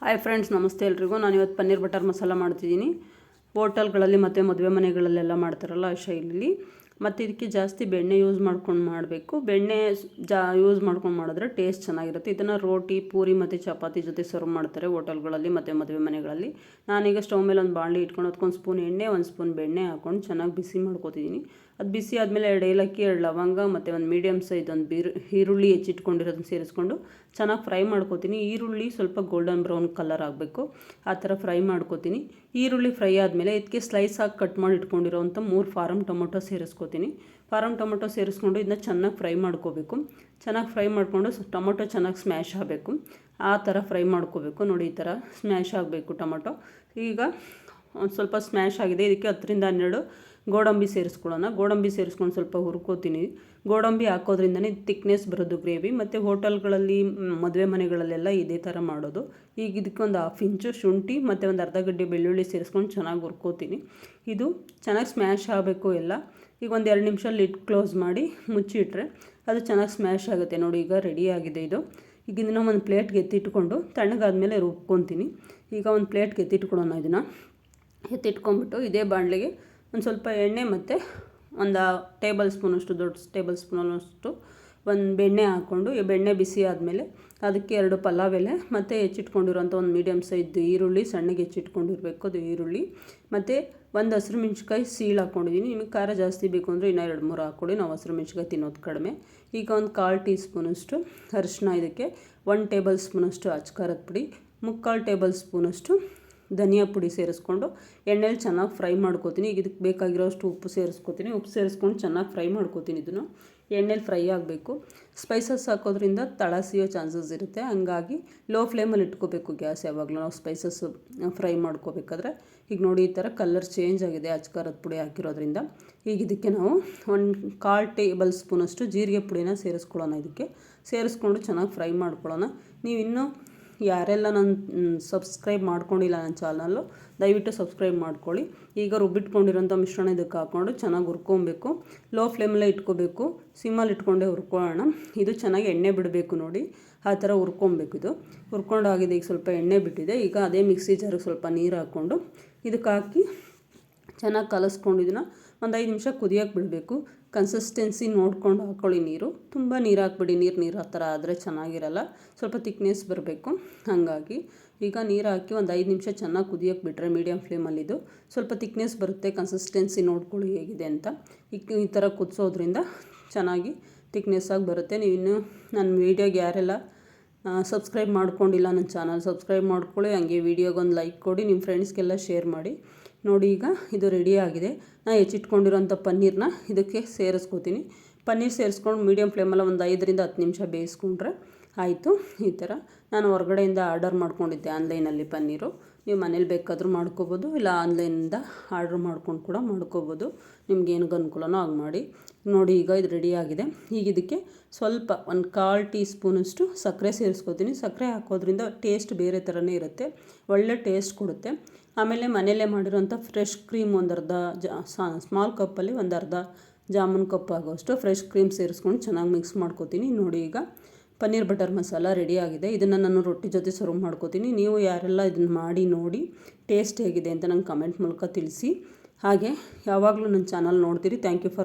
Hi friends ನಮಸ್ತೆ ಎಲ್ರಿಗೂ. ನಾನು ಇವತ್ತು ಪನ್ನೀರ್ ಬಟರ್ ಮಸಾಲ ಮಾಡ್ತಿದ್ದೀನಿ. ಹೋಟೆಲ್ಗಳಲ್ಲಿ ಮತ್ತು ಮದುವೆ ಮನೆಗಳಲ್ಲೆಲ್ಲ ಮಾಡ್ತಾರಲ್ಲ ಆ ಶೈಲಿಲಿ. ಮತ್ತು ಇದಕ್ಕೆ ಜಾಸ್ತಿ ಬೆಣ್ಣೆ ಯೂಸ್ ಮಾಡ್ಕೊಂಡು ಮಾಡಬೇಕು. ಬೆಣ್ಣೆ ಜಾ ಯೂಸ್ ಮಾಡ್ಕೊಂಡು ಮಾಡಿದ್ರೆ ಟೇಸ್ಟ್ ಚೆನ್ನಾಗಿರುತ್ತೆ. ಇದನ್ನು ರೋಟಿ, ಪೂರಿ ಮತ್ತು ಚಪಾತಿ ಜೊತೆ ಸರ್ವ್ ಮಾಡ್ತಾರೆ ಹೋಟೆಲ್ಗಳಲ್ಲಿ ಮತ್ತು ಮದುವೆ ಮನೆಗಳಲ್ಲಿ. ನಾನೀಗ ಸ್ಟವ್ ಮೇಲೆ ಒಂದು ಬಾಣಲಿ ಇಟ್ಕೊಂಡು ಅದಕ್ಕೊಂದು ಸ್ಪೂನ್ ಎಣ್ಣೆ, ಒಂದು ಸ್ಪೂನ್ ಬೆಣ್ಣೆ ಹಾಕ್ಕೊಂಡು ಚೆನ್ನಾಗಿ ಬಿಸಿ ಮಾಡ್ಕೊತಿದ್ದೀನಿ ಅದು ಬಿಸಿ ಆದಮೇಲೆ ಎರಡು ಏಲಕ್ಕಿ, ಎರಡು ಲವಂಗ ಮತ್ತು ಒಂದು ಮೀಡಿಯಮ್ ಸೈಜ್ ಒಂದು ಬೀರು, ಈರುಳ್ಳಿ ಹೆಚ್ಚಿಟ್ಕೊಂಡಿರೋದನ್ನ ಸೇರಿಸ್ಕೊಂಡು ಚೆನ್ನಾಗಿ ಫ್ರೈ ಮಾಡ್ಕೋತೀನಿ. ಈರುಳ್ಳಿ ಸ್ವಲ್ಪ ಗೋಲ್ಡನ್ ಬ್ರೌನ್ ಕಲರ್ ಆಗಬೇಕು. ಆ ಥರ ಫ್ರೈ ಮಾಡ್ಕೊತೀನಿ. ಈರುಳ್ಳಿ ಫ್ರೈ ಆದಮೇಲೆ ಇದಕ್ಕೆ ಸ್ಲೈಸ್ ಆಗಿ ಕಟ್ ಮಾಡಿ ಇಟ್ಕೊಂಡಿರೋವಂಥ ಮೂರು ಫಾರಮ್ ಟೊಮೊಟೊ ಸೇರಿಸ್ಕೊತೀನಿ. ಫಾರಮ್ ಟೊಮೊಟೊ ಸೇರಿಸ್ಕೊಂಡು ಇದನ್ನ ಚೆನ್ನಾಗಿ ಫ್ರೈ ಮಾಡ್ಕೋಬೇಕು. ಚೆನ್ನಾಗಿ ಫ್ರೈ ಮಾಡಿಕೊಂಡು ಟೊಮೊಟೊ ಚೆನ್ನಾಗಿ ಸ್ಮ್ಯಾಶ್ ಆಗಬೇಕು. ಆ ಥರ ಫ್ರೈ ಮಾಡ್ಕೋಬೇಕು. ನೋಡಿ ಈ ಥರ ಸ್ಮ್ಯಾಶ್ ಆಗಬೇಕು ಟೊಮೊಟೊ. ಈಗ ಒಂದು ಸ್ವಲ್ಪ ಸ್ಮ್ಯಾಶ್ ಆಗಿದೆ. ಇದಕ್ಕೆ ಹತ್ತರಿಂದ ಹನ್ನೆರಡು ಗೋಡಂಬಿ ಸೇರಿಸ್ಕೊಳ್ಳೋಣ. ಗೋಡಂಬಿ ಸೇರಿಸ್ಕೊಂಡು ಸ್ವಲ್ಪ ಹುರ್ಕೋತೀನಿ. ಗೋಡಂಬಿ ಹಾಕೋದ್ರಿಂದನೇ ತಿಕ್ನೆಸ್ ಬರೋದು ಗ್ರೇವಿ ಮತ್ತು ಹೋಟೆಲ್ಗಳಲ್ಲಿ ಮದುವೆ ಮನೆಗಳಲ್ಲೆಲ್ಲ ಇದೇ ಥರ ಮಾಡೋದು. ಈಗ ಇದಕ್ಕೆ ಒಂದು ಹಾಫ್ ಇಂಚು ಶುಂಠಿ ಮತ್ತು ಒಂದು ಅರ್ಧ ಗಡ್ಡೆ ಬೆಳ್ಳುಳ್ಳಿ ಸೇರಿಸ್ಕೊಂಡು ಚೆನ್ನಾಗಿ ಹುರ್ಕೋತೀನಿ. ಇದು ಚೆನ್ನಾಗಿ ಸ್ಮ್ಯಾಶ್ ಆಗಬೇಕು ಎಲ್ಲ. ಈಗ ಒಂದು ಎರಡು ನಿಮಿಷ ಲಿಡ್ ಕ್ಲೋಸ್ ಮಾಡಿ ಮುಚ್ಚಿಟ್ರೆ ಅದು ಚೆನ್ನಾಗಿ ಸ್ಮ್ಯಾಶ್ ಆಗುತ್ತೆ. ನೋಡಿ, ಈಗ ರೆಡಿ ಆಗಿದೆ ಇದು. ಈಗ ಇದನ್ನು ಒಂದು ಪ್ಲೇಟ್ಗೆ ಎತ್ತಿಟ್ಕೊಂಡು ತಣ್ಣಗಾದ್ಮೇಲೆ ರುಬ್ಕೊತೀನಿ. ಈಗ ಒಂದು ಪ್ಲೇಟ್ಗೆ ಎತ್ತಿಟ್ಕೊಳೋಣ ಇದನ್ನು. ಎತ್ತಿಟ್ಕೊಂಡ್ಬಿಟ್ಟು ಇದೇ ಬಾಣಲೆಗೆ ಒಂದು ಸ್ವಲ್ಪ ಎಣ್ಣೆ ಮತ್ತು ಒಂದು ಟೇಬಲ್ ಸ್ಪೂನಷ್ಟು ದೊಡ್ಡ ಟೇಬಲ್ ಸ್ಪೂನಷ್ಟು ಒಂದು ಬೆಣ್ಣೆ ಹಾಕ್ಕೊಂಡು, ಈ ಬೆಣ್ಣೆ ಬಿಸಿ ಆದಮೇಲೆ ಅದಕ್ಕೆ ಎರಡು ಪಲಾವ್ ಎಲೆ ಮತ್ತು ಹೆಚ್ಚಿಟ್ಕೊಂಡಿರುವಂಥ ಒಂದು ಮೀಡಿಯಮ್ ಸೈಜ್ ಈರುಳ್ಳಿ, ಸಣ್ಣಗೆ ಹೆಚ್ಚಿಟ್ಕೊಂಡಿರಬೇಕು ಅದು ಈರುಳ್ಳಿ. ಮತ್ತು ಒಂದು ಹಸಿರು ಮೆಣ್ಸಿಕಾಯಿ ಸೀಳು ಹಾಕ್ಕೊಂಡಿದ್ದೀನಿ ನಿಮಗೆ ಖಾರ ಜಾಸ್ತಿ ಬೇಕು ಅಂದರೆ ಇನ್ನೂ ಎರಡು ಮೂರು ಹಾಕ್ಕೊಡಿ. ನಾವು ಹಸಿರು ಮೆಣ್ಸಿಕಾಯಿ ತಿನ್ನೋದು ಕಡಿಮೆ. ಈಗ ಒಂದು ಕಾಲು ಟೀ ಸ್ಪೂನಷ್ಟು ಅರಿಶಿನ ಇದಕ್ಕೆ ಒನ್ ಟೇಬಲ್ ಸ್ಪೂನಷ್ಟು ಅಚ್ಕಾರದ ಪುಡಿ, ಮುಕ್ಕಾಲು ಟೇಬಲ್ ಸ್ಪೂನಷ್ಟು ಧನಿಯಾ ಪುಡಿ ಸೇರಿಸ್ಕೊಂಡು ಎಣ್ಣೆಲಿ ಚೆನ್ನಾಗಿ ಫ್ರೈ ಮಾಡ್ಕೋತೀನಿ. ಈಗ ಇದಕ್ಕೆ ಬೇಕಾಗಿರೋಷ್ಟು ಉಪ್ಪು ಸೇರಿಸ್ಕೋತೀನಿ. ಉಪ್ಪು ಸೇರಿಸ್ಕೊಂಡು ಚೆನ್ನಾಗಿ ಫ್ರೈ ಮಾಡ್ಕೋತೀನಿ ಇದನ್ನು. ಎಣ್ಣೆಲಿ ಫ್ರೈ ಆಗಬೇಕು. ಸ್ಪೈಸಸ್ ಹಾಕೋದ್ರಿಂದ ತಳ ಸಿಯೋ ಚಾನ್ಸಸ್ ಇರುತ್ತೆ. ಹಂಗಾಗಿ ಲೋ ಫ್ಲೇಮಲ್ಲಿ ಇಟ್ಕೋಬೇಕು ಗ್ಯಾಸ್ ಯಾವಾಗಲೂ. ನಾವು ಸ್ಪೈಸಸ್ ಫ್ರೈ ಮಾಡ್ಕೋಬೇಕಾದ್ರೆ. ಈಗ ನೋಡಿ ಈ ಥರ ಕಲರ್ ಚೇಂಜ್ ಆಗಿದೆ ಅಚ್ಕಾರದ ಪುಡಿ ಹಾಕಿರೋದ್ರಿಂದ. ಈಗ ಇದಕ್ಕೆ ನಾವು ಒಂದು ಕಾಲು ಟೇಬಲ್ ಸ್ಪೂನಷ್ಟು ಜೀರಿಗೆ ಪುಡಿನ ಸೇರಿಸ್ಕೊಳ್ಳೋಣ ಇದಕ್ಕೆ. ಸೇರಿಸ್ಕೊಂಡು ಚೆನ್ನಾಗಿ ಫ್ರೈ ಮಾಡ್ಕೊಳ್ಳೋಣ. ನೀವು ಇನ್ನೂ ಯಾರೆಲ್ಲ ನನ್ನ ಸಬ್ಸ್ಕ್ರೈಬ್ ಮಾಡ್ಕೊಂಡಿಲ್ಲ ನನ್ನ ಚಾನಲ್ಲು ದಯವಿಟ್ಟು ಸಬ್ಸ್ಕ್ರೈಬ್ ಮಾಡ್ಕೊಳ್ಳಿ. ಈಗ ರುಬ್ಬಿಟ್ಕೊಂಡಿರೋಂಥ ಮಿಶ್ರಣ ಇದಕ್ಕೆ ಹಾಕ್ಕೊಂಡು ಚೆನ್ನಾಗಿ ಹುರ್ಕೊಬೇಕು. ಲೋ ಫ್ಲೇಮಲ್ಲೇ ಇಟ್ಕೋಬೇಕು. ಸಿಮ್ಮಲ್ಲಿ ಇಟ್ಕೊಂಡೇ ಹುರ್ಕೊಳ್ಳೋಣ. ಇದು ಚೆನ್ನಾಗಿ ಎಣ್ಣೆ ಬಿಡಬೇಕು ನೋಡಿ. ಆ ಥರ ಹುರ್ಕೊಬೇಕು ಇದು. ಹುರ್ಕೊಂಡಾಗಿದೆ ಈಗ ಸ್ವಲ್ಪ ಎಣ್ಣೆ ಬಿಟ್ಟಿದೆ. ಈಗ ಅದೇ ಮಿಕ್ಸಿ ಜಾರಿಗೆ ಸ್ವಲ್ಪ ನೀರು ಹಾಕ್ಕೊಂಡು ಇದಕ್ಕೆ ಹಾಕಿ ಚೆನ್ನಾಗಿ ಕಲಸ್ಕೊಂಡು ಒಂದು ಐದು ನಿಮಿಷ ಕುದಿಯೋಕೆ ಬಿಡಬೇಕು. ಕನ್ಸಿಸ್ಟೆನ್ಸಿ ನೋಡ್ಕೊಂಡು ಹಾಕ್ಕೊಳ್ಳಿ ನೀರು. ತುಂಬ ನೀರು ಹಾಕ್ಬಿಡಿ. ನೀರು ನೀರು ಆ ಥರ ಆದರೆ ಚೆನ್ನಾಗಿರಲ್ಲ. ಸ್ವಲ್ಪ ತಿಕ್ನೆಸ್ ಬರಬೇಕು. ಹಾಗಾಗಿ ಈಗ ನೀರು ಹಾಕಿ ಒಂದು ಐದು ನಿಮಿಷ ಚೆನ್ನಾಗಿ ಕುದಿಯೋಕೆ ಬಿಟ್ಟರೆ ಮೀಡಿಯಮ್ ಫ್ಲೇಮಲ್ಲಿದ್ದು ಸ್ವಲ್ಪ ತಿಕ್ನೆಸ್ ಬರುತ್ತೆ. ಕನ್ಸಿಸ್ಟೆನ್ಸಿ ನೋಡ್ಕೊಳ್ಳಿ ಹೇಗಿದೆ ಅಂತ. ಈ ಥರ ಕುದಿಸೋದ್ರಿಂದ ಚೆನ್ನಾಗಿ ತಿಕ್ನೆಸ್ಸಾಗಿ ಬರುತ್ತೆ. ನೀವು ಇನ್ನೂ ನನ್ನ ವೀಡಿಯೋಗೆ ಯಾರೆಲ್ಲ ಸಬ್ಸ್ಕ್ರೈಬ್ ಮಾಡ್ಕೊಂಡಿಲ್ಲ ನನ್ನ ಚಾನಲ್ ಸಬ್ಸ್ಕ್ರೈಬ್ ಮಾಡ್ಕೊಳ್ಳಿ. ಹಂಗೆ ವೀಡಿಯೋಗೊಂದು ಲೈಕ್ ಕೊಡಿ. ನಿಮ್ಮ ಫ್ರೆಂಡ್ಸ್ಗೆಲ್ಲ ಶೇರ್ ಮಾಡಿ. ನೋಡಿ ಈಗ ಇದು ರೆಡಿ ಆಗಿದೆ. ನಾನು ಹೆಚ್ಚಿಟ್ಕೊಂಡಿರೋಂಥ ಪನ್ನೀರನ್ನ ಇದಕ್ಕೆ ಸೇರಿಸ್ಕೋತೀನಿ. ಪನ್ನೀರ್ ಸೇರಿಸ್ಕೊಂಡು ಮೀಡಿಯಮ್ ಫ್ಲೇಮಲ್ಲಿ ಒಂದು ಐದರಿಂದ ಹತ್ತು ನಿಮಿಷ ಬೇಯಿಸ್ಕೊಂಡ್ರೆ ಆಯಿತು. ಈ ಥರ ನಾನು ಹೊರಗಡೆಯಿಂದ ಆರ್ಡರ್ ಮಾಡ್ಕೊಂಡಿದ್ದೆ ಆನ್ಲೈನಲ್ಲಿ ಪನ್ನೀರು. ನೀವು ಮನೇಲಿ ಬೇಕಾದರೂ ಮಾಡ್ಕೋಬೋದು, ಇಲ್ಲ ಆನ್ಲೈನಿಂದ ಆರ್ಡ್ರ್ ಮಾಡ್ಕೊಂಡು ಕೂಡ ಮಾಡ್ಕೋಬೋದು. ನಿಮ್ಗೆ ಏನಕ್ಕೆ ಅನುಕೂಲನೋ ಹಾಗೆ ಮಾಡಿ. ನೋಡಿ, ಈಗ ಇದು ರೆಡಿ ಆಗಿದೆ. ಈಗ ಇದಕ್ಕೆ ಸ್ವಲ್ಪ ಒಂದು ಕಾಲು ಟೀ ಸ್ಪೂನಷ್ಟು ಸಕ್ಕರೆ ಸೇರಿಸ್ಕೋತೀನಿ. ಸಕ್ಕರೆ ಹಾಕೋದ್ರಿಂದ ಟೇಸ್ಟ್ ಬೇರೆ ಥರನೇ ಇರುತ್ತೆ, ಒಳ್ಳೆ ಟೇಸ್ಟ್ ಕೊಡುತ್ತೆ. ಆಮೇಲೆ ಮನೆಯಲ್ಲೇ ಮಾಡಿರೋಂಥ ಫ್ರೆಶ್ ಕ್ರೀಮ್ ಒಂದು ಅರ್ಧ ಸ್ಮಾಲ್ ಕಪ್ಪಲ್ಲಿ ಒಂದು ಅರ್ಧ ಜಾಮೂನ್ ಕಪ್ ಆಗೋಷ್ಟು ಫ್ರೆಶ್ ಕ್ರೀಮ್ ಸೇರಿಸ್ಕೊಂಡು ಚೆನ್ನಾಗಿ ಮಿಕ್ಸ್ ಮಾಡ್ಕೋತೀನಿ. ನೋಡಿ ಈಗ ಪನ್ನೀರ್ ಬಟರ್ ಮಸಾಲ ರೆಡಿ ಆಗಿದೆ. ಇದನ್ನು ನಾನು ರೊಟ್ಟಿ ಜೊತೆ ಸರ್ವ್ ಮಾಡ್ಕೋತೀನಿ. ನೀವು ಯಾರೆಲ್ಲ ಇದನ್ನು ಮಾಡಿ ನೋಡಿ ಟೇಸ್ಟ್ ಹೇಗಿದೆ ಅಂತ ನಂಗೆ ಕಮೆಂಟ್ ಮೂಲಕ ತಿಳಿಸಿ. ಹಾಗೆ ಯಾವಾಗಲೂ ನನ್ನ ಚಾನಲ್ ನೋಡ್ತೀರಿ. Thank you for